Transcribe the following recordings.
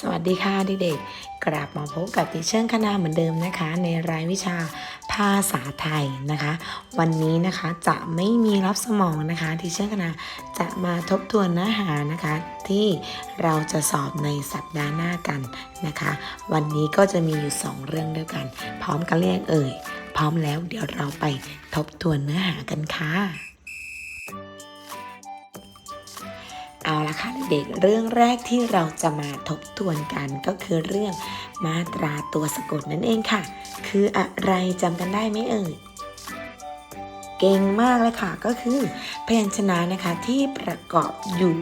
สวัสดีค่ะเด็กๆ กลับมาพบกับติเชิงคณาเหมือนเดิมนะคะ ในรายวิชาภาษาไทยนะคะ วันนี้นะคะจะไม่มีรับสมองนะคะติเชิงคณาจะมาทบทวนเนื้อหานะคะ ที่เราจะสอบในสัปดาห์หน้ากันนะคะ วันนี้ก็จะมีอยู่ 2 เรื่องด้วยกัน พร้อมกันเรียกเอ่ย พร้อมแล้วเดี๋ยวเราไปทบทวนเนื้อหากันค่ะ เอาละค่ะเด็กเรื่องแรกที่เราจะมาทบทวนกันก็คือเรื่องมาตราตัวสะกดนั่นเองค่ะ คืออะไรจำกันได้ไหมเอ่ยเก่งมากเลยค่ะก็คือพยัญชนะนะคะที่ประกอบอยู่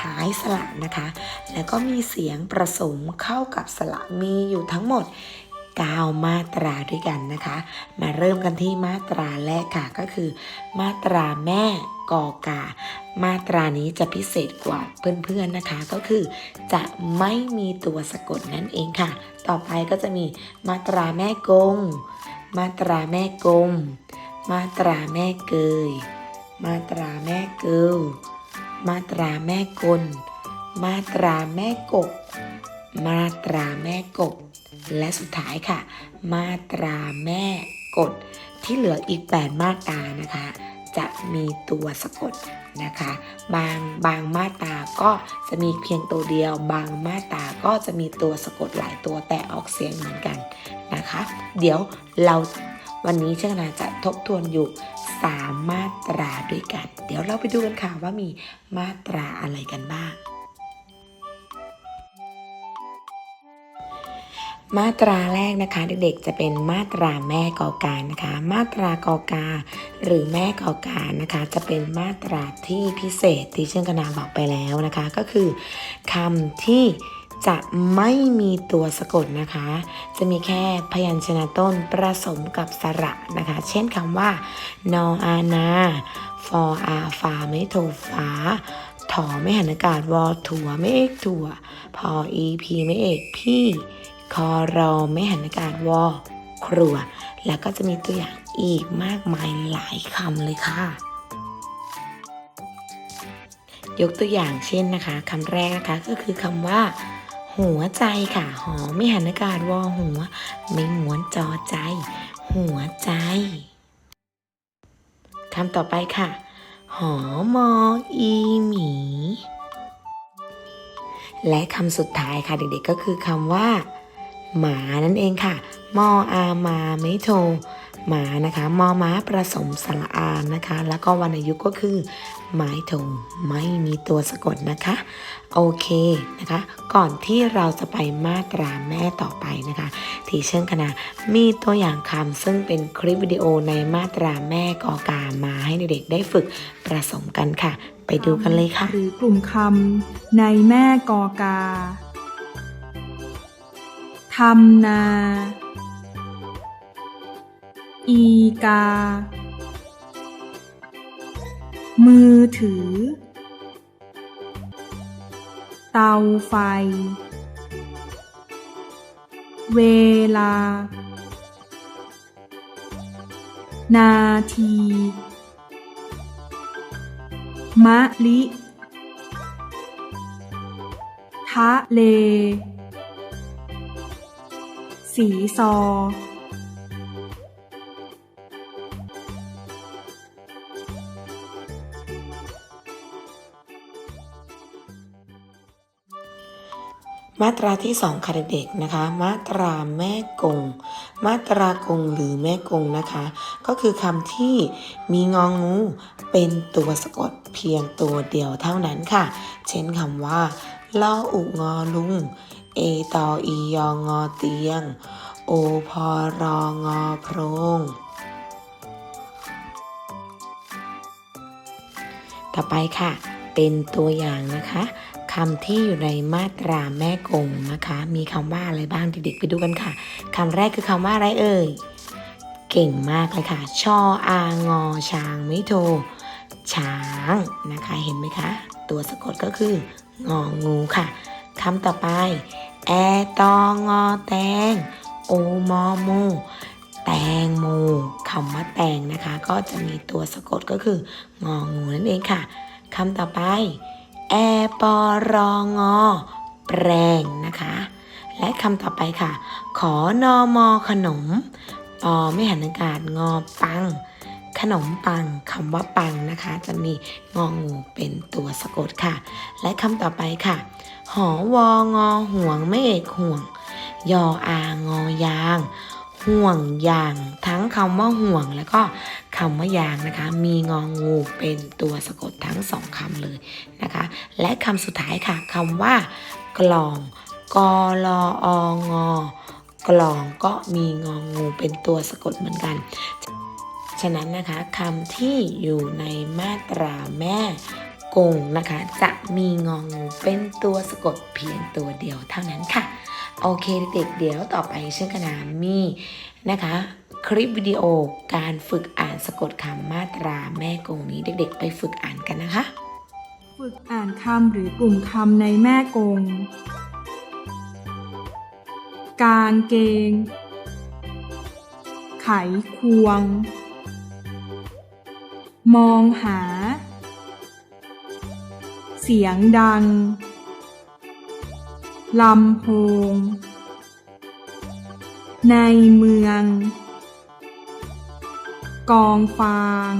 ท้ายสระนะคะ แล้วก็มีเสียงผสมเข้ากับสระมีอยู่ทั้งหมด 9 มาตราด้วยกันนะคะ มาเริ่มกันที่มาตราแรกค่ะก็คือ มาตราแม่กอกา มาตรานี้จะพิเศษกว่าเพื่อนๆนะคะ ก็คือ จะไม่มีตัวสะกดนั่นเองค่ะ ต่อไปก็จะมีมาตราแม่กง มาตราแม่กลมมาตราแม่เกย มาตราแม่เกิลมาตราแม่กล มาตราแม่กกมาตราแม่กบ และสุดท้ายค่ะ มาตราแม่กดที่เหลืออีก 8 มาตรานะคะ จะมีตัวสะกดนะคะ บางบางมาตราก็จะมีเพียงตัวเดียว บางมาตราก็จะมีตัวสะกดหลายตัวแต่ออกเสียงเหมือนกันนะคะ เดี๋ยวเราวันนี้เช่นนาจะทบทวนอยู่ 3 มาตราด้วยกัน เดี๋ยวเราไปดูกันค่ะว่ามีมาตราอะไรกันบ้าง มาตราแรกนะคะเด็กๆจะเป็นมาตราแม่กอกานะคะ มาตรากอกา หรือแม่กอกานะคะ จะเป็นมาตราที่พิเศษที่เชื่องกนาบอกไปแล้วนะคะ ก็คือคำที่จะไม่มีตัวสะกดนะคะ จะมีแค่พยัญชนะต้นผสมกับสระนะคะ เช่นคำว่านออานาฟออาฟาไม่โทฝาถอไม่หันอากาศวอถั่วไม่เอกถั่วพออีพีไม่เอกพี่ คอรอไม่หันอากาศวอครัว แล้วก็จะมีตัวอย่างอีกมากมายหลายคำเลยค่ะ ยกตัวอย่างเช่นนะคะคำแรกนะคะก็คือคำว่า หัวใจค่ะ หอไม่หันอากาศวอหัว ไม่หมวนจอใจ หัวใจคำต่อไปค่ะ หอมออีหมีและคำสุดท้ายค่ะเด็กๆก็คือคำว่า หมานั่นเองค่ะ มออามาไม่โทหมานะคะ มอม้าผสมสระอานนะคะ แล้วก็วรรณยุกต์ก็คือไม้โทไม่มีตัวสะกดนะคะ โอเคนะคะ ก่อนที่เราจะไปมาตราแม่ต่อไปนะคะทีเชิงคณะมีตัวอย่างคำซึ่งเป็นคลิปวิดีโอในมาตราแม่กอกามาให้เด็กๆได้ฝึกผสมกันค่ะ ไปดูกันเลยค่ะ หรือกลุ่มคำในแม่กอกา ทำนา อีกา มือถือ เตาไฟ เวลา นาที มะลิ ทะเล สีซอ มาตราที่สองค่ะเด็กๆนะคะ มาตราแม่กง มาตรากงหรือแม่กงนะคะ ก็คือคำที่มีงองงูเป็นตัวสะกดเพียงตัวเดียวเท่านั้นค่ะ เช่นคำว่าล่ออุงอลุง เอตออียองอเตียง โอพอรองอโพรง ต่อไปค่ะ เป็นตัวอย่างนะคะคำที่อยู่ในมาตราแม่กงนะคะ มีคำว่าอะไรบ้างเด็กๆไปดูกันค่ะคำแรกคือคำว่าอะไรเอ่ย เก่งมากเลยค่ะ ชออางอช้างไม่โท ช้างนะคะ เห็นไหมคะ ตัวสะกดก็คืององูค่ะคำต่อไป แอตองอแตง โอมอมูแตงโมคำว่าแตงนะคะ ก็จะมีตัวสะกดก็คืององูนั่นเองค่ะคำต่อไป แอปอรองอแปรงนะคะ และคำต่อไปค่ะ ขอนอมอขนมปอไม่หันอากาศงอปัง ขนมปังคำว่าปังนะคะ จะมีงองูเป็นตัวสะกดค่ะ และคำต่อไปค่ะ หอวองอห่วงไม่เอกห่วง ยออางอยาง ห่วงยาง ทั้งคำว่าห่วงแล้วก็คำว่ายางนะคะ มีงองูเป็นตัวสะกดทั้งสองคำเลยนะคะ และคำสุดท้ายค่ะคำว่ากลองกอลอองอกลองก็มีงองูเป็นตัวสะกดเหมือนกัน ฉะนั้นนะคะคำที่อยู่ในมาตราแม่ กงนะคะ จะมีงองูเป็นตัวสะกดเพียงตัวเดียวเท่านั้นค่ะ โอเคเด็กๆเดี๋ยวต่อไปเช่นคณามีนะคะ คลิปวิดีโอการฝึกอ่านสะกดคำมาตราแม่กงนี้เด็กๆ ไปฝึกอ่านกันนะคะ ฝึกอ่านคำหรือกลุ่มคำในแม่กง กางเกง ไขควง มองหา เสียงดัง ลำโพง ในเมือง กองฟาง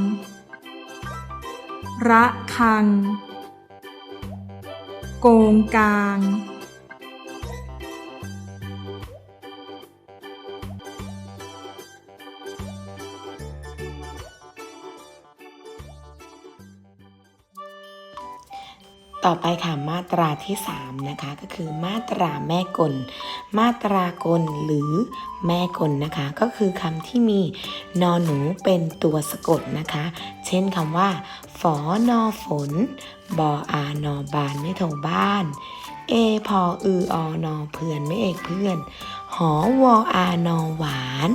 ระคัง โกงกลาง ต่อไปค่ะมาตราที่3นะคะก็คือมาตราแม่กล มาตรากลหรือแม่กลนะคะ ก็คือคำที่มีนอหนูเป็นตัวสะกดนะคะ เช่นคำว่า ฝอนอฝน บออานอบานไม่โทบ้าน เอพออืออนอเพื่อนไม่เอกเพื่อน หอวออานอหวาน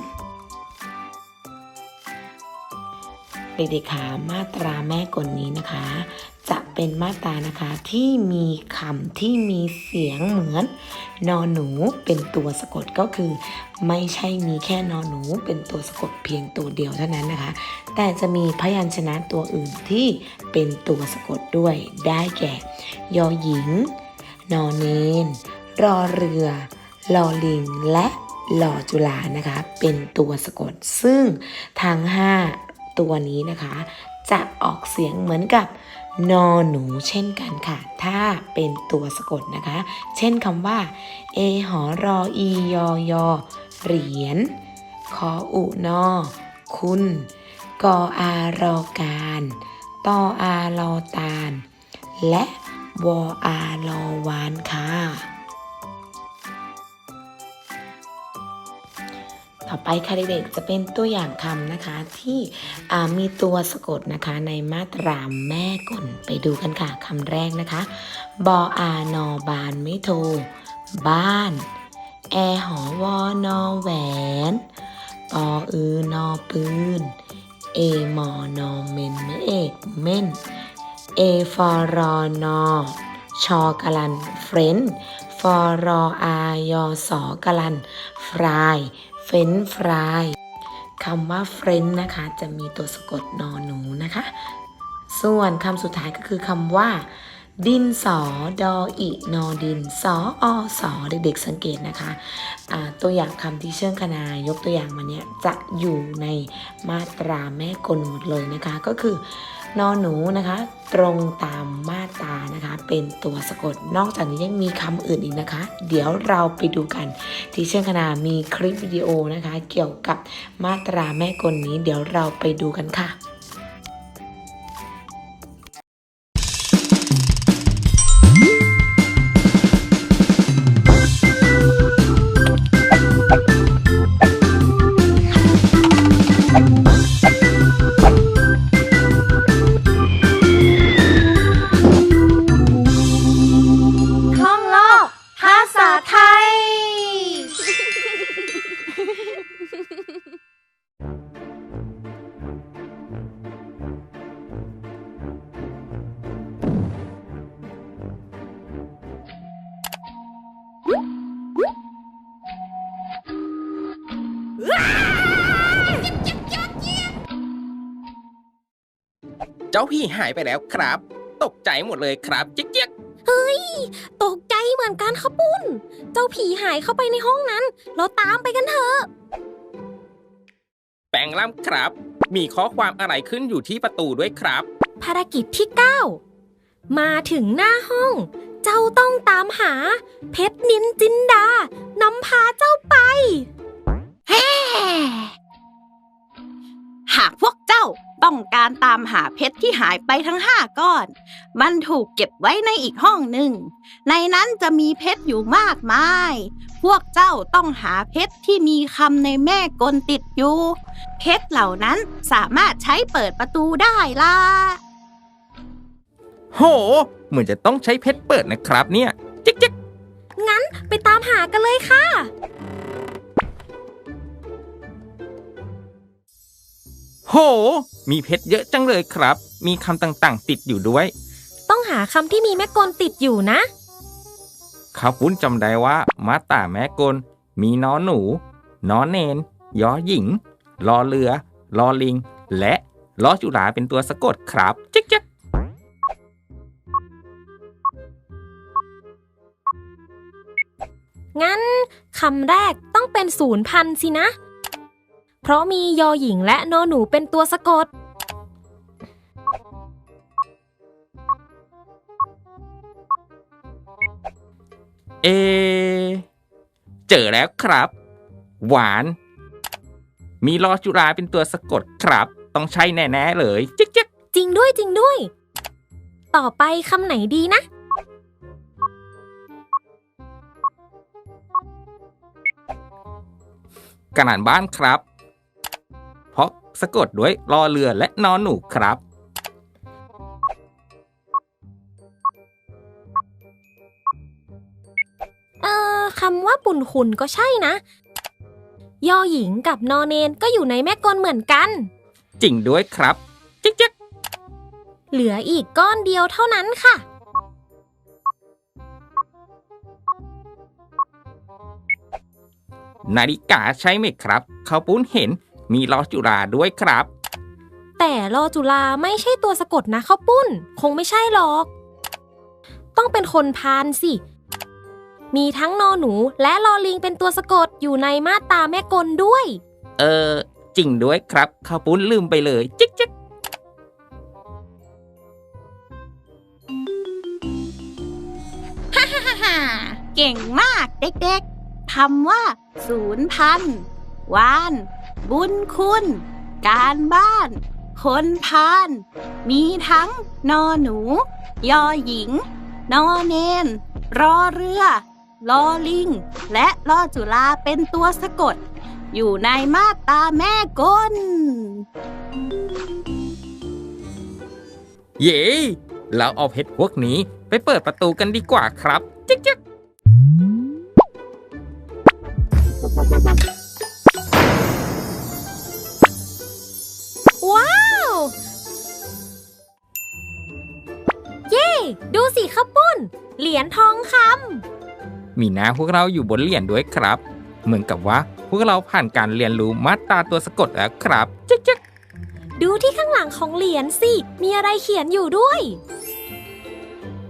เด็กๆค่ะมาตราแม่กลนี้นะคะ เป็นมาตรานะคะที่มีคำที่มีเสียงเหมือนนอหนูเป็นตัวสะกดก็คือ ไม่ใช่มีแค่นอหนูเป็นตัวสะกดเพียงตัวเดียวเท่านั้นนะคะ แต่จะมีพยัญชนะตัวอื่นที่เป็นตัวสะกดด้วยได้แก่ ยอหญิง นอเนนรอเรือลอลิงและลอจุฬานะคะ เป็นตัวสะกดซึ่งทั้ง 5 ตัวนี้นะคะ จะออกเสียงเหมือนกับนอหนูเช่นกันค่ะ ถ้าเป็นตัวสะกดนะคะ เช่นคำว่า เอหอรออียอยอเหรียญขออุนอ คุณ กออารอการตออารอตาลและวออารอวานค่ะ ต่อไปค่ะเด็กๆจะเป็นตัวอย่างคำนะคะที่มีตัวสะกดนะคะในมาตราแม่กลไปดูกันค่ะคำแรกนะคะ บออานอบานไม่โท บ้าน แอหอวอนอแหวนปออือนอปืน เอมอนอเมนไม่เอกเม่นเอฟอรอนอชอกลันเฟรนฟอรออายอสอกลัน ฟราย เฟนฟรายคำว่าเฟรนนะคะ จะมีตัวสะกดนอหนูนะคะ ส่วนคำสุดท้ายก็คือคำว่า ดินสอดออินอดินสออสอเด็กๆสังเกตนะคะอ่าตัวอย่างคำที่เชื่องคณายกตัวอย่างมาเนี่ยจะอยู่ในมาตราแม่กลหมดเลยนะคะ ก็คือ นอหนูนะคะ ตรงตามมาตานะคะ เป็นตัวสะกดนอกจากนี้ยังมีคำอื่นอีกนะคะ เดี๋ยวเราไปดูกันที่เชิงคณามีคลิปวิดีโอนะคะ เกี่ยวกับมาตราแม่กลนี้ เดี๋ยวเราไปดูกันค่ะ เจ้าพี่หายไปแล้วครับ ตกใจหมดเลยครับเจ๊กเจ๊กตกใจเหมือนกันข้าวปุ้น เจ้าผีหายเข้าไปในห้องนั้น เราตามไปกันเถอะ แปลงล่ำครับ มีข้อความอะไรขึ้นอยู่ที่ประตูด้วยครับ ภารกิจที่ 9 มาถึงหน้าห้อง เจ้าต้องตามหา เพชรนินจินดานำพาเจ้าไป หากพวกเจ้าต้องการตามหาเพชรที่หายไปทั้งห้าก้อน มันถูกเก็บไว้ในอีกห้องหนึ่ง ในนั้นจะมีเพชรอยู่มากมาย พวกเจ้าต้องหาเพชรที่มีคำในแม่กลติดอยู่ เพชรเหล่านั้นสามารถใช้เปิดประตูได้ล่ะ โห เหมือนจะต้องใช้เพชรเปิดนะครับเนี่ย จิ๊กจิ๊กงั้นไปตามหากันเลยค่ะ โห มีเพชรเยอะจังเลยครับ มีคำต่างๆ ติดอยู่ด้วย ต้องหาคำที่มีแม่กลติดอยู่นะ ข้าวปุ้นจำได้ว่า มาตาแม่กล มีนอหนู นอเนน ยอหญิง ลอเรือ ลอลิง และลอจุฬาเป็นตัวสะกดครับจิ๊กจิ๊กงั้นคำแรกต้องเป็นศูนย์พันสินะ เพราะมียอหญิงและนอหนูเป็นตัวสะกด เอ เจอแล้วครับ หวาน มีลอจุฬาเป็นตัวสะกดครับ ต้องใช่แน่ ๆ เลยจิ๊กจิ๊กจริงด้วยจริงด้วย ต่อไปคำไหนดีนะกระดานบ้านครับเพราะ สะกดด้วยรอเรือและนอนหนูครับ เอ่อคำว่าปุ่นขุนก็ใช่นะ ยอหญิงกับนอเนนก็อยู่ในแม่กลเหมือนกัน จริงด้วยครับจิ๊กจิ๊กเหลืออีกก้อนเดียวเท่านั้นค่ะ นาฬิกาใช่ไหมครับ เขาปุ้นเห็น มีลอจุฬาด้วยครับ แต่ลอจุลาไม่ใช่ตัวสะกดนะข้าวปุ้น คงไม่ใช่หรอก ต้องเป็นคนพานสิ มีทั้งนอหนูและลอลิงเป็นตัวสะกดอยู่ในมาตราแม่กลด้วย เออ จริงด้วยครับเขาปุ้นลืมไปเลยจิ๊กจิ๊กฮ่าฮ่าเก่งมากเด็กๆคำว่า ศูนย์พันวาน บุญคุณ การบ้าน คนพาน มีทั้งนอหนู ยอหญิง นอเนน รอเรือ ลอลิง และลอจุลาเป็นตัวสะกด อยู่ในมาตาแม่กลเย้เราเอาเพชรพวกนี้ไปเปิดประตูกันดีกว่าครับ จิ๊กจิ๊ก เหรียญทองคมีหน้าพวกเราอยู่บนเหรียญด้วยครับ เหมือนกับว่าพวกเราผ่านการเรียนรู้มาตราตัวสะกดแล้วครับจิ๊กจิ๊กำดูที่ข้างหลังของเหรียญสิ มีอะไรเขียนอยู่ด้วย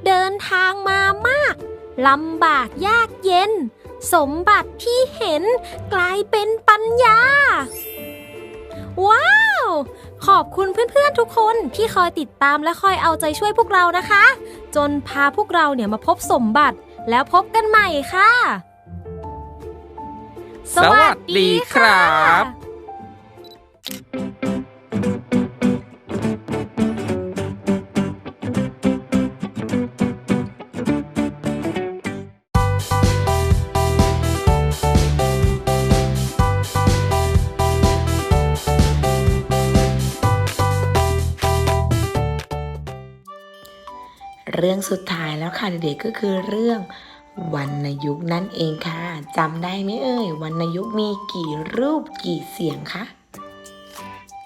เดินทางมามากลำบากยากเย็น สมบัติที่เห็นกลายเป็นปัญญา ว้าว ขอบคุณเพื่อนๆทุกคนที่คอยติดตามและคอยเอาใจช่วยพวกเรานะคะ จนพาพวกเราเนี่ยมาพบสมบัติแล้วพบกันใหม่ค่ะ สวัสดีครับ เรื่องสุดท้ายแล้วค่ะเด็กๆก็คือเรื่องวรรณยุกนั่นเองค่ะจำได้ไหมเอ่ยวรรณยุกมีกี่รูปกี่เสียงคะ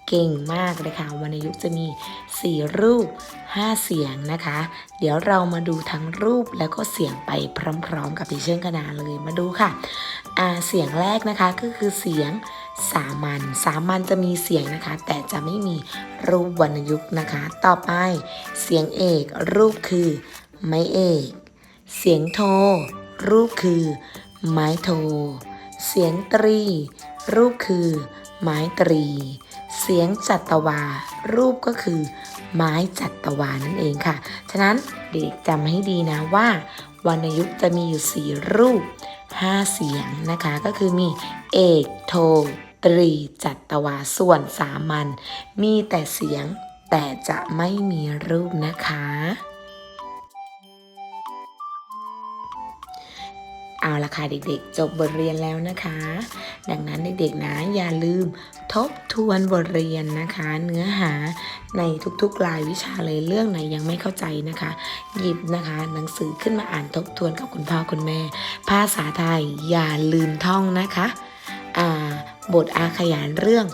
เก่งมากเลยค่ะวรรณยุกจะมี 4 รูป 5 เสียงนะคะ เดี๋ยวเรามาดูทั้งรูปแล้วก็เสียงไปพร้อม ๆ กับดิเชนคณาเลยมาดูค่ะอ่าเสียงแรกนะคะก็คือเสียง สามัญสามัญจะมีเสียงนะคะ แต่จะไม่มีรูปวรรณยุกต์นะคะ ต่อไป เสียงเอกรูปคือ ไม้เอก เสียงโท รูปคือ ไม้โท เสียงตรี รูปคือ ไม้ตรี เสียงจัตวา รูปก็คือ ไม้จัตวานั่นเองค่ะ ฉะนั้นเด็กจำให้ดีนะว่าวรรณยุกต์จะมีอยู่4รูป 5 เสียงนะคะ ก็คือมีเอกโท ตรีจัตวาส่วนสามัญมีแต่เสียงแต่จะไม่มีรูปนะคะ เอาละค่ะเด็กๆ จบบทเรียนแล้วนะคะ ดังนั้นเด็กๆนะอย่าลืมทบทวนบทเรียนนะคะ เนื้อหาในทุกๆรายวิชาเลยเรื่องไหนยังไม่เข้าใจนะคะ หยิบนะคะ หนังสือขึ้นมาอ่านทบทวนกับคุณพ่อคุณแม่ ภาษาไทยอย่าลืมท่องนะคะ อ่า บทอาขยานเรื่อง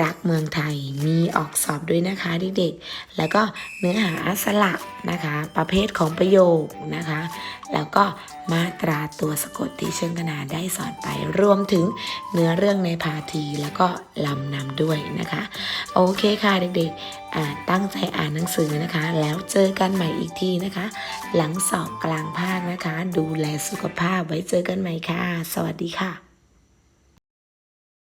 รักเมืองไทยมีออกสอบด้วยนะคะเด็กๆ แล้วก็เนื้อหาสลักนะคะ ประเภทของประโยคนะคะ แล้วก็มาตราตัวสะกดที่เชิงกนาได้สอนไป รวมถึงเนื้อเรื่องในพาทีแล้วก็ลำนำด้วยนะคะ โอเคค่ะเด็กๆ ตั้งใจอ่านหนังสือนะคะ แล้วเจอกันใหม่อีกทีนะคะ หลังสอบกลางภาคนะคะ ดูแลสุขภาพไว้เจอกันใหม่ค่ะ สวัสดีค่ะ